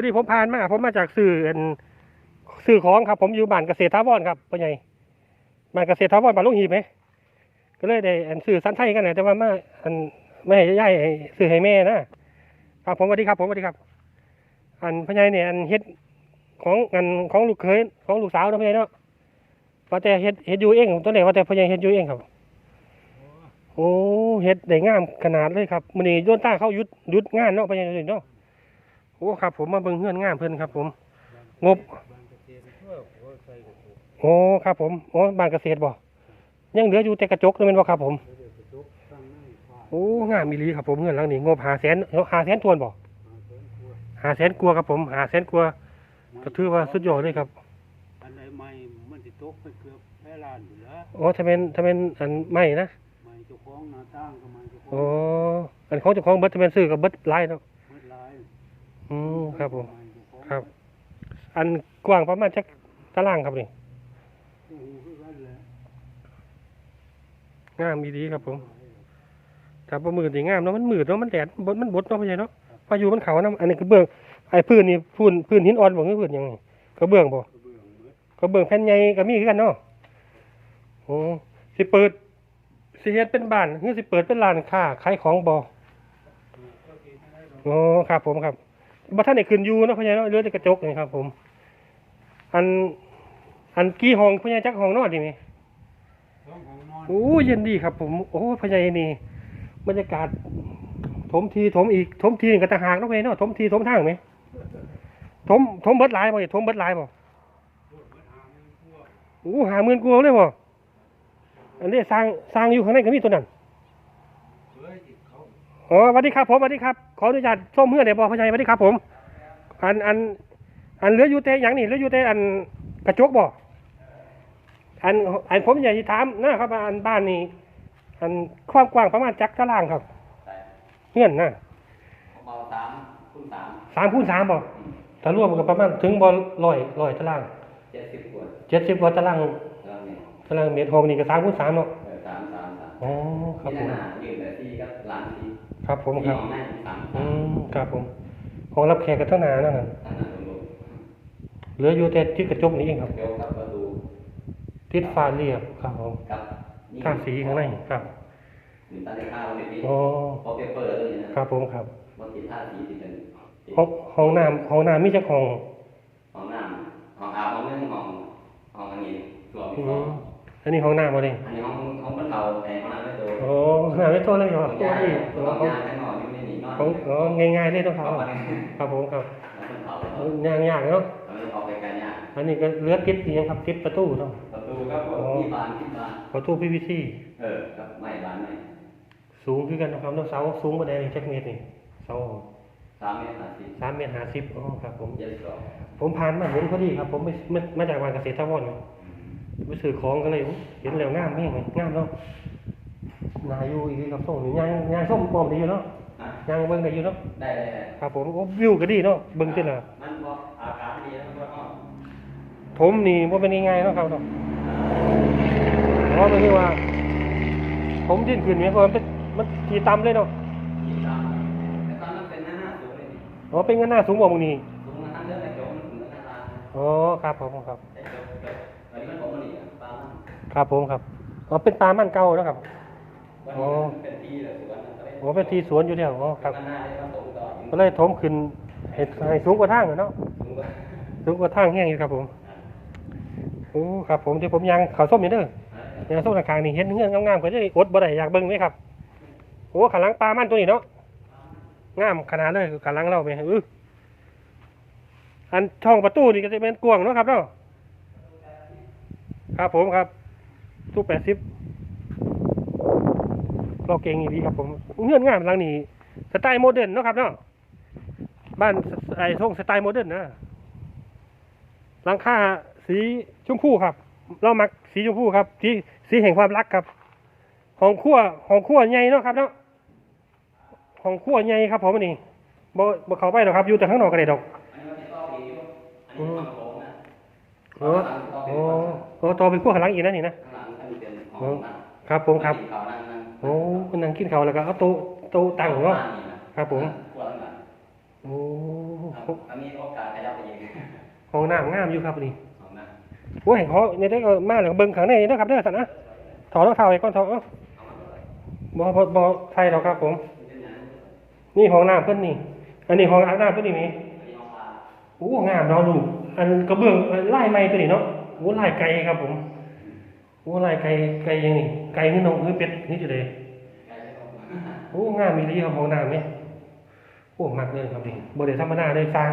อดีผมผ่านมาผมมาจากสื่อสื่อของครับ ผมอยู่บ้านเกษตรทาวรครับพ่อใหญ่บ้านเกษตรทาวรบ้านลุงหีบไหมก็เลยได้สื่อสั้นไทยกันนะแต่ว่ามาอันไม่ให้ย่ายให้สื่อให้แม่นะครับผมสวัสดีครับ ผมสวัสดีครับ อันพ่อใหญ่เนี่ยอันเฮ็ดของอันของลูกเคยของลูกสาวนะพ่อใหญ่เนาะว่าแต่เฮ็ดเฮ็ดอยู่เองตัวไหนว่าแต่พ่อใหญ่เฮ็ดอยู่เองครับโอ้เฮ็ดได้งามขนาดเลยครับมื้อนี้โยนต้าเขายุดยุดงานเนาะพ่อใหญ่เนาะ โอ้ครับผมมาเบิ่งเฮือนงามเพิ่นครับ ผม งบโอ้ครับ ผมโอ้บ้านเกษตรบ่ยังเหลืออยู่แต่กระจกเลยแม่นบ่ครับ ผมโอ้งามอีหลีครับผมเงินหลังนี้งบ5แสน5แสนทวนบ่5แสนกว่าครับผม5แสนกว่าก็ถือว่าสุดยอดเลยครับอันไหนใหม่มันสิตกไปเกือบแพ้ล้านอยู่แล้วโอ้ถ้าเป็นถ้าเป็นอันใหม่นะใหม่เจ้าของหน้าตั้งก็ใหม่เจ้าขอโอ้งอันของเจ้าของเบิดถ้าเป็นซื้อก็เบิดหลายเนาะเมื่อลาย อืมครับผม ครับ อันกว้างประมาณจักตารางครับนี่งามดีครับผมถ้าบ่มืดนี่งามเนาะมันมืดเนาะมันแดดบดมันบดเนาะพ่อใหญ่เนาะพายุมันเขานํอันนี้คือเบื้องไอ้พื้นนี่พื้นพื้นหินอ่อนบ่คือพื้นหยังนี่กระเบื้องบ่กระเบื้องบิดกระเบื้องแผ่นใหญ่ก็มีกันเนาะโอ้สิเปิดสิเฮ็ดเป็นบ้านคือสิเปิดเป็นร้านค้าขายของบ่โอ้ครับผมครับ บ่ทันได้ขึ้นอยู่เนาะพ่อใหญ่เนาะเหลือแต่กระจกนี่ครับ ผม อัน อันกี่ห้องพ่อใหญ่จักห้องนอนนี่แหมท้องของนอนโอ้เย็นดีครับ ผม โอ้พ่อใหญ่นี่บรรยากาศถมทีถมอีกถมทีนี่ก็ต่างหากเนาะพ่อใหญ่เนาะถมทีถมทางไหมถมถมเบิดหลายบ่ถมเบิดหลายบ่โอ้หาหมื่นกว่าเลยบ่อันนี้สร้างสร้างอยู่ข้างในก็มีตัวนั้นเฮ้ยเขา อ๋อสวัสดีครับผมสวัสดีครับ ขออนุญาตส้มเพื่อนได้บ่พ่อใหญ่สวัสดีครับ ผม อันอัน อันเหลืออยู่แต่อย่างนี้เหลืออยู่แต่อันกระจกบ่อันอันผมอยากจะถามนะครับว่าอันบ้านนี้อันความกว้างประมาณจักตารางครับเงื่อนนะเบาสามคูณสามสามคูณสามบ่ถ้ารวมกันประมาณถึงบ่ร้อยร้อยตารางเจ็ดสิบขวดเจ็ดสิบกว่าตารางแล้วเนี่ยตารางเมตรห้องนี่ก็สามคูณสามเนาะเออสามสามสามอ๋อครับผมมีหน้ายืนแต่ที่กับหลังที่ครับผมมีครับห้องนั่งสามอืมครับผมห้องรับแขกกันทั้งหนานั่นน่ะตั้งหน้าลงเหลืออยู่แต่ที่กระจกนี่เองครับเกี่ยวกับประตูติดฟ้าเรียบครับผมกับนี่ทาสีข้างในครับหรือตั้งแต่ข้าวในนี้อ๋อพอเปเปอร์ด้วยนะครับผมครับบางทีท่าสีที่เป็นห้องห้องน้ำห้องน้ำมีจักห้องห้องน้ำห้องอาบห้องนึงห้องห้องอันนี้ตัวมีอืสองมอันนี้ห้องน้ำบ่นี่อันนี้ห้องห้องบรรเทาแต่ห้ องน้ำไม่โตอ๋อห้องน้ำไม่โตเลยเหรอห้องโอ้ยายนี่ห้องห้องยาข้างนอกนี่ไม่หนีนอนของอ๋อง่ายๆเลยเนาะครับห้องนี้ครับผมครับห้องบรรเทาย่างยากๆเนาะอันนี้ออกไปไกลเนี่ยอันนี้ก็เหลือติดอีกครับติดประตูเนาะประตูครับผมที่บานที่บานประตู PVC เออครับไม่บานไม่สูงคือกันนะครับเนาะเสาสูงบ่ได้จักเมตรนี่เสาสามเมตรห้าสิบสามเมตรห้าสิบอ๋อครับ ผมเจ็ดสองผมผ่านมาเห็นพอดีครับ ผมไปมามาจากวานเกษตรทาวรไปซื้อของก็เลยอุ๊ยเห็นแล้วงามแม่งเลยงามเนาะ นาอยู่อีกครับส่งนี่ยางยางส้มปลอมดีอยู่เนาะฮะยางเบิ่งได้อยู่เนาะได้ได้ได้ครับผมโอ้วิวก็ดีเนาะเบิ่งสิล่ะมันบอกอากาศดีแล้วมันก็อ้อผมนี่บ่เป็นง่ายๆเนาะครับเนาะเพราะมันคือว่า ผมดิ้นขึ้นเนี่ยเพราะมันเป็นมันทีต่ำเลยเนาะที่ตามแต่ตอนนั้นเป็นหน้าหน้าสูงเลยนี่อ๋อเป็นเงินหน้าสูงกว่ามึงนี่สูงมาทั้งเรื่องในโจมมันถึงหน้าตาอ๋อครับผมครับแต่โจมแบบอันนี้มันผมมันนี่อะตามมัน ครับผมครับอ๋อเป็นตามันเก่าแล้วครับ วันอ๋อนี้มันเป็นที่เลยสวนนั่นก็ได้อ๋อเป็นทีสวนอยู่แล้วอ๋อครับข้างหน้าได้ผสมต่อก็เลยถมขึ้นให้ให้สูงกว่าทางอะเนาะสูงกว่าสูงกว่าทางแห้งอยู่ครับผมโอ้ครับผมที่ผมยังเขาวส้มอยู่เด้อยังส้มทางกลางนี่เห็นเงื่อนงามๆก็จะอดบ่ได้อยากเบิ่งไหมครับโอ้ขาหลังปลามันตัวนี้เนาะงามขนาดเลยขาหลังเราไปเอออันช่องประตูนี่ก็จะเป็นกวางเนาะครับเนาะครับผมครับตู้แปดสิบ เราเก่งอีกดีครับผมเงื่อนงามหลังนี้สไตล์โมเดิร์นเนาะครับเนาะบ้านไอ้ทรงสไตล์โมเดิร์นนะหลังคาสีชมพูครับ เรามักสีชมพูครับ สีสีแห่งความรักครับ ของขั้วของขั้วใหญ่เนาะครับเนาะของขั้วใหญ่ครับผมอันนี้บ่บ่เข้าไปหรอกครับอยู่แต่ข้างนอกก็ได้ดอกอันนี้มันจะต้องดีอยู่อันนี้มันผมนะโอ้โอ้โอ้ต่อเป็นขั้วข้างหลังอีกนะนี่นะข้างหลังท่านเป็นของนั่งครับผมครับเขานั่งนั่ง โอ้มันนั่งกินข้าวแล้วก็เอาโต๊ะโต๊ะตั้งเนาะครับผมขวดหลังโอ้โหถ้ามีโอกาสขยับไปอีกห้องน้ำงามอยู่ครับนี่ห้องน้โอ้ยเขาเนี่ยได้เอามาแล้วเบิ่งข้างในนี่นะครับเด้อสันนะถอดรองเท้าไว้ก่อนถอดเอ้าบ่บ่บ่ใช่หรอกครับผม นี่ห้องน้ำเพิ่นนี่ อันนี้ห้องอาบน้ำเพิ่นนี่มีำห้องน้โอ้งามเนาะลูกอันกระเบื้องอันลายไม้ตัวนี้เนาะโอ้ลายไก่ครับผม โอ้ลายไก่ไก่ยังนี่ไก่คือน้องคือเป็ดนี่จะเลยโอ้งามมีดีครับห้องน้ำนี่โอ้มักเลยครับนี่บ่ได้ธรรมดาได้สร้าง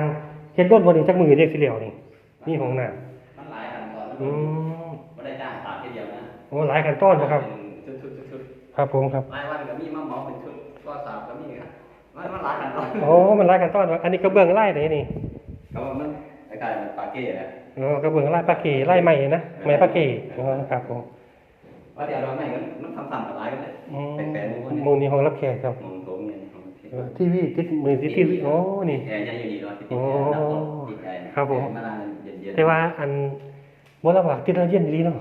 เฮ็ดด้นบ่นี่จักมือเรียกสิเหลียวนี่นี่ห้องน้ำมันหลายขั้นตอนำอืมไม่ได้จ้างตามทีเดียวนะโอ้หลายขั้นตอนบ่ครับชุดชุดชุดชุดครับผมครับรายวันก็มีมาเหมาเป็นชุดก็สามก็มีครับมันมันหลายขั้นตอนโอ้มันหลายขั้นตอนวะอันนี้กระเบื้องลายไหนนี่เขาบอกมันคล้ายๆมันปาเก้นะอ๋อ กระเบื้องลายปลาเก๋ลายใหม่นะไม้ปลาเก๋อ๋อครับผมว่าเดี๋ยวเราไหนกันมันทำซ้ำกับหลายกันเลยอืมเป็นแปลงมุมมุมนี้ห้องรับแขกครับมุมโถงเนี่ยของที่เออทีวีติดมือติดทีวีโอ้นี่แอร์ยังอยู่ดีเนาะที่ติโอ้ดแอร์ดับต้นติดแอร์ครับผมมาลานเย็นๆแต่ว่าอันบ่ระบาดติดแล้วเย็นดีเนาะ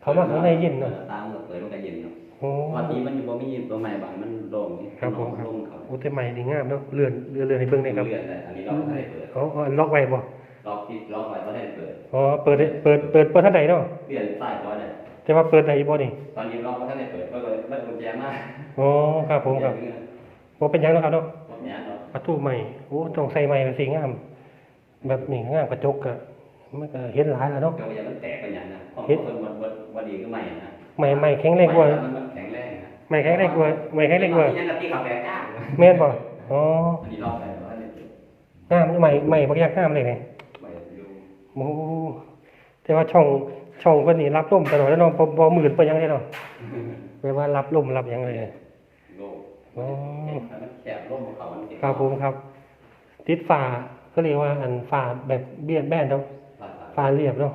เขามาข้างในเย็นเนาะตามหมดเลยมันก็เย็นเนาะโอ้วันนี้มันอยู่บ่มีตัวใหม่บางมันโล่งนี่ครับผมครับโล่งเขาโอ้แต่ใหม่นี่งามเนาะเลื่อนเลื่อนเลื่อนให้เบิ่งได้ครับเลื่อนเลยอันนี้ล็อกไม่ได้เปิดอ๋ออ๋อล็อกไว้บ่ ล็อกที่ล็อกไว้ก็ได้เปิดอ๋อเปิดได้เปิดเปิดเปิดท่านใดเนาะเลื่อนใต้ก็ได้แต่ว่าเปิดได้บ่นี่ตอนนี้ล็อกก็ได้เปิดก็เลยไม่กุญแจมากอ๋อครับผมครับบ่เป็นหยังเนาะครับเนาะผมเนี้ยเนาะประตูใหม่โอ้ต้องใส่ใหม่เป็นสีงาม แบบนี้งามกระจกอะมันก็เห็นหลายแล้วเนาะเจ้าอย่ามันแตกกันอย่างนะเพราะเฮ็ดคนวันวันวันดีก็ใหม่นะใหม่ใหม่แข็งแรงกว่ามันแข็งแรงนะใหม่แข็งแรงกว่าใหม่แข็งแรงกว่ายังกับที่ขับแบกก้าแม่นบ่อ๋ออันนี้ล็อกไปแล้วอันนี้งามใหม่ใหม่บ่อยากงามเลยไงไม่อยู่ โอ้แต่ว่าช่องช่องเพิ่นนี่รับลมตลอดแล้วเนาะบ่บ่หมื่นเพิ่นหยังเลยเนาะแปลว่ารับลมรับหยังเลยโล่งอ๋อมันแคบร่มของเขามันครับผมครับ ติดฝาก็เรียกว่าอันฝาแบบเบี้ยแบนเนาะฝาเรียบเนาะ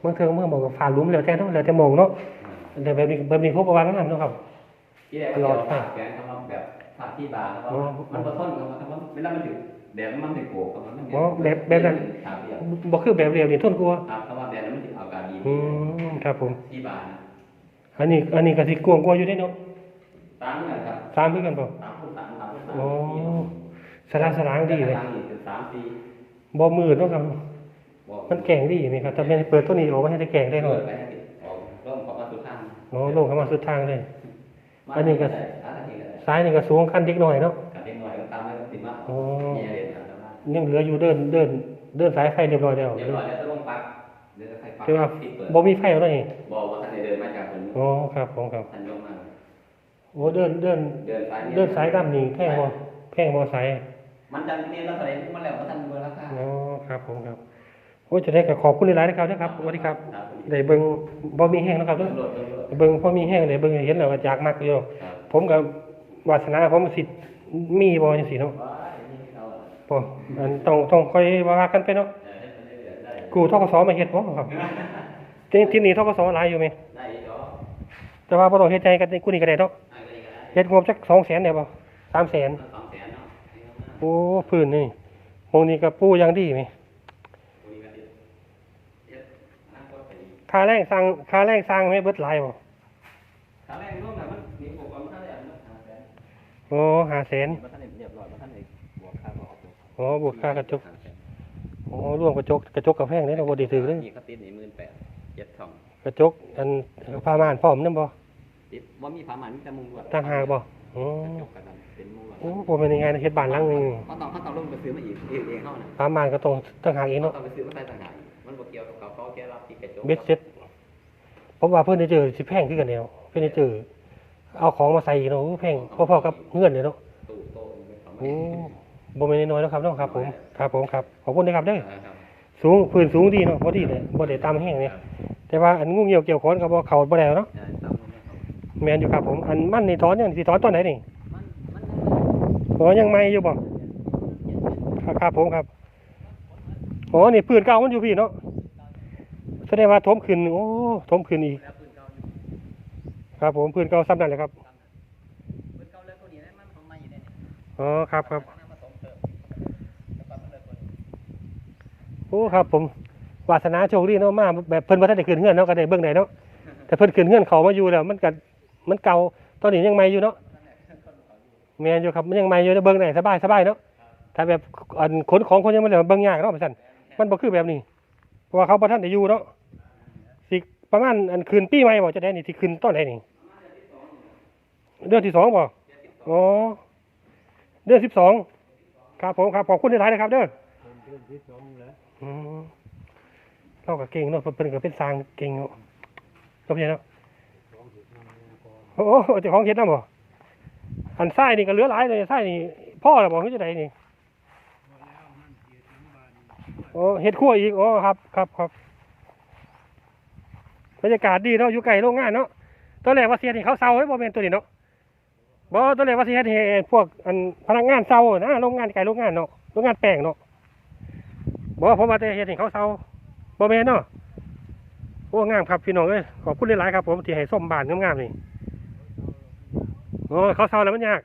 เมื่อเทิงเมื่อบอกว่าฝาหลุมแล้วแต่เนาะแล้วแต่มองเนาะแต่แบบนี้แบบนี้พบประวังงามเนาะครับที่แรกเราฝากแกนเขาแบบฝากที่บาร์แล้วมันกระท้นเขามัน เวลามันถึงแดดมันถึงโกกเขามันอ๋อแบบแบบนั้นครับเดียวบ่คือแบบเรียวนี่ทนกลัวครับเพราะว่าแดดมันถึงเอาการดีอืมครับผมที่บาร์นะอันนี้ อันนี้ก็สิกวางกว่าอยู่ได้เนาะตามกันครับตามคือกันบ่สามคูณสามสามคูณสามอ๋อสลางสลางดีเลยสามนี่คือสามสี่บ่มืดเนาะครับบอกมันแกงดีนี่ครับถ้าแม่นเปิดตัวนี้ออกมาให้ได้แกงได้เปิเนาะดไปให้ติดออกร่มของประตูข้างอ๋อลงเข้ามาสุดทางเลย อันนี้ก็ได้อันนี้ก็ได้ซ้ายนี่ก็สูงขั้นเด็กหน่อยเนาะ ก็ตามให้ก็ติดมากอ๋อเนี่ยเด็ดครับแต่ว่ายังเหลืออยู่เดินเดินเดินสายไฟเรียบร้อยแล้วเดี๋ยวหน่อยแล้วจะลงปักเดี๋ยวจะใส่ปักคือว่าติดเปิดบ่มีไฟแล้วเนาะนี่บอกว่าท่านได้เดินมาจากคนอ๋อครับผมครับท่านลงมาโอ้เดินเดินเดินสายเดินสายดำนี่แพงบ่แพงบ่สายมันจันทร์เนี่ยเราแสดงมันแล้วว่าท่านเบอร์ราคาอ๋อครับผมครับโอ้จะได้ก็ขอบคุณหลายๆนะครับนะครับสวัสดีครับได้เบิ่งบ่มีแห้งนะครับเด้อตำรวจตำรวจเบิ่งพอมีแห้งได้เบิ่งเห็นแล้วก็อยากมักอยู่ครับผมก็วาสนาผมสิ มีบ่จังซี่เนาะว้ายนี่เราบ่อันต้องต้องค่อยว่ากันไปเนาะเออได้ได้ได้กูทกสมาเฮ็ดบ่ครับที่ที่นี่ทกสหลายอยู่ไหมได้อีกเหรอแต่ว่าบ่ต้องเฮ็ดใจกันกูนี่ก็ได้เนาะได้ก็ได้ก็ได้เฮ็ดงบจัก200,000ได้บ่300,000สองแสนเนาะโอ้พื้นนี่หมองนี้ก็ปูอย่างดีไหมคุยกันดิเอ็ดอนาคตไปดีค่าแรงสร้างค่าแรงสร้างไม่เบิดหลายบ่ถ้าแรง โอ้500,000มาท่านเรียบร้อยมาท่านเอกบวกค่าบวกอ๋อบวกค่ากระจกโอ้รวมกระจกกระจกกับแพงนี่เราบ่ได้ถือเลยนี่เขาติดนี่หมื่นแปดเจ็ดสองกระจกอันผ้าม่านพร้อมนำบ่ติดว่ามีผ้าหมันมีแต่มุงลวดต่างหากบ่อ๋อกระจกกระดานเป็นมุงลวดโอ้บ่แม่นยังไงนะเฮ็ดบ้านหลังหนึงเขาต้องเขาต้องลงไปซื้อมาอีกเองเองเขานะผ้าม่านก็ต้องต่างหากอีกเขาเนาะต้องไปซื้อมาใส่ต่างหากมันบ่เกี่ยวกับเขาเขาแค่รับที่กระจกเบ็ดเซ็ตผมว่าเพิ่นได้เจอสิแพงคือกันแล้วเพิ่นได้เจอ เอาของมาใส่อีกเนาะโอ้แพงพอๆกับเงื่อนเลยเนาะตู้โต๊ะมันเป็นของโอ้บ่แม่นน้อยๆเนาะครับเนาะครับ ผมครับผมครับขอบคุณนะครับเด้อครับสูงพื้นสูงดีเนาะพอดีเลยบ่ได้ตามแห้งเนี่ยแต่ว่าอันงูเหี่ยวเกี่ยวขอนก็บ่เข้าบ่ได้เนาะใช่ตามนั้นนะครับแม่นอยู่ครับผมอันมันนี่ถอนยังสิถอนตอนไหนนี่มันมันอ๋อยังใหม่อยู่บ่ครับครับผมครับอ๋อนี่พื้นเก่ามันอยู่พี่เนาะแสดงว่าถมขึ้นโอ้ถมขึ้นอีกแล้วปืนเก่า ครับผมพื้นเก่าซ้ำนั่นแหละครับปืนเก่าแล้วตัวนี้มันของใหม่อยู่เนี่ยอ๋อครับครับน้ำผสมเติมแล้วก็มันเลยคนโอ้ครับผมวาสนาโชคดีเนาะมาแบบเพิ่นบ่ทันได้ขึ้นเฮือนเนาะก็ได้เบิ่งได้เนาะแต่เพิ่นขึ้นเฮือนเขามาอยู่แล้วมันก็มันเก่าตอนนี้ยังใหม่อยู่เนาะแม่นอยู่ครับมันยังใหม่อยู่ได้เบิ่งได้สบายสบายเนาะถ้าแบบอันขนของคนยังไม่เหลือเบิ่งยากเนาะไปสั่นมันบ่คือแบบนี้เพราะว่าเขาบ่ทันได้อยู่เนาะสิประมาณอันคืนปีใหม่บ่จะได้นี่สิคืนตอนไหนนี่ เดือนที่สองบ่อ๋อเดือนสิบสองครับผมครับขอบคุณหลายๆนะครับเด้อเดือนที่สองแล้วอืมเราก็เก่งเนาะเพิ่นก็เป็นสร้างเก่งเนาะก็เป็นเนาะสองสิบห้าเดือนก่อนโอ้โหเจ้าของเฮ็ดนำบ่อันทรายนี่ก็เหลือหลายเลยทรายนี่พ่อแล้วบ่คือจังไดนี่พอแล้วมันเสียถึงบ้านโอ้เฮ็ดครัวอีกอ๋อครับครับครับบรรยากาศดีเนาะอยู่ใกล้โรงงานเนาะตอนแรกว่าสิเฮ็ดให้เขาเซาเด้บ่แม่นตัวนี้เนาะ บ่ตอนแรกว่าสิเฮ็ดให้พวกอันพนักงานเซานะโรงงานไก่โรงงานเนาะโรงงานแป้งเนาะบ่ผมว่าแต่เฮ็ดให้เขาเซาบ่แม่นเนาะโอ้งามครับพี่น้องเอ้ยขอบคุณหลายๆครับผมที่ให้ส้มบานงามๆนี่โอ้เขาเซาแล้วมันยาก